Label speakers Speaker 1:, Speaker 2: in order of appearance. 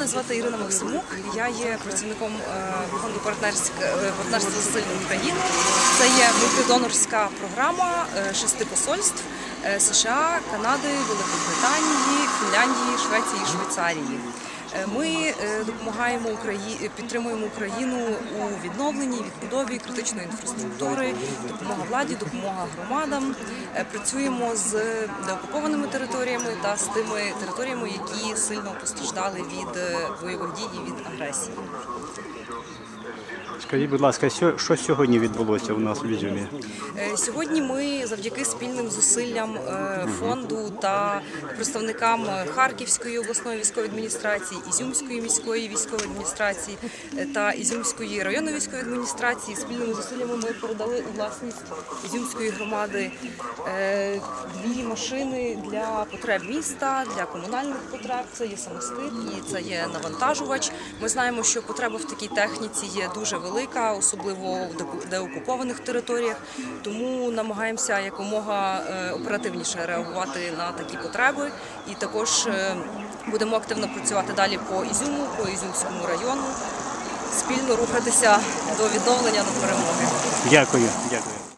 Speaker 1: Мене звати Ірина Максимук, я є працівником е, фонду е, партнерства з сильною Україною. Це є мультидонорська програма е, шести посольств, США, Канади, Великобританії, Фінляндії, Швеції Швейцарії. Е, Ми е, допомагаємо Украї... підтримуємо Україну у відновленні, відбудові критичної інфраструктури, допомога владі, допомога громадам. Е, Працюємо з деокупованими територіями та з тими територіями, які сильно постраждали від е, бойових дій і від агресії.
Speaker 2: Скажіть, будь ласка, що сьогодні відбулося у нас в Ізюмі?
Speaker 1: Е, Сьогодні ми завдяки спільним зусиллям е, фонду та представникам Харківської обласної військової адміністрації, Ізюмської міської військової адміністрації е, та Ізюмської районної військової адміністрації спільними зусиллями ми передали у власність Ізюмської громади дві машини для потреб міста, для комунальних потреб. Це є самоскид і це є навантажувач. Ми знаємо, що потреба в такій техніці є дуже велика, особливо в деокупованих територіях. Тому намагаємося якомога е, оперативніше реагувати на такі потреби. І також е, будемо активно працювати далі по Ізюму, по Ізюмському району, спільно рухатися до відновлення до перемоги.
Speaker 2: Дякую, дякую.